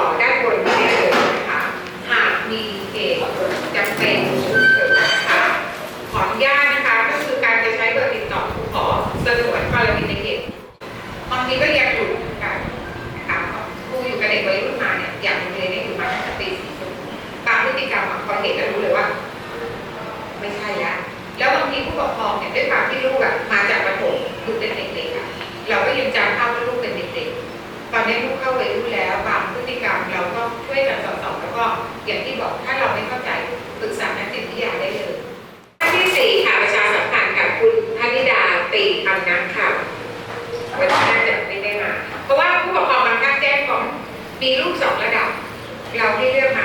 ต่อด้านบนได้เลยนะคะหากมีเหตุจำเป็นฉุกเฉินนะคะขออนุญาตนะคะก็คือการจะใช้เบอร์ติดต่อผู้ขอสนวนกรณีในเขตตอนนี้ก็ยังอยู่กันนะคะครูอยู่กับเด็กวัยรุ่นมาเนี่ยอย่างเรียนเนี่ยอยู่มาตั้งแต่ปีสี่สิบตามพฤติกรรมพอนเห็นก็รู้เลยว่า ไม่ใช่ละแล้วบางทีผู้ปกครองเนี่ยด้วยความที่ลูกอะมาจากประถมอยู่เป็นเด็กๆอะเราก็ยังจำภาพว่าลูกเป็นเด็กๆตอนนี้ลูกเข้าวัยรุ่นแล้ว พฤติกรรมเราก็ช่วยกันสอดสองแล้วก็อย่างที่บอกถ้าเราไม่เข้าใจปรึกษานักจิตวิทยาได้เลยท่านที่สี่ค่ะประชาสัมพันธ์กับคุณพนิดาตีคำนากค่ะวันนี้น่าจะไม่ได้มาเพราะว่าผู้ปกครองบางท่านแจ้งก่อนมีลูกสองระดับ เราได้เลือกมา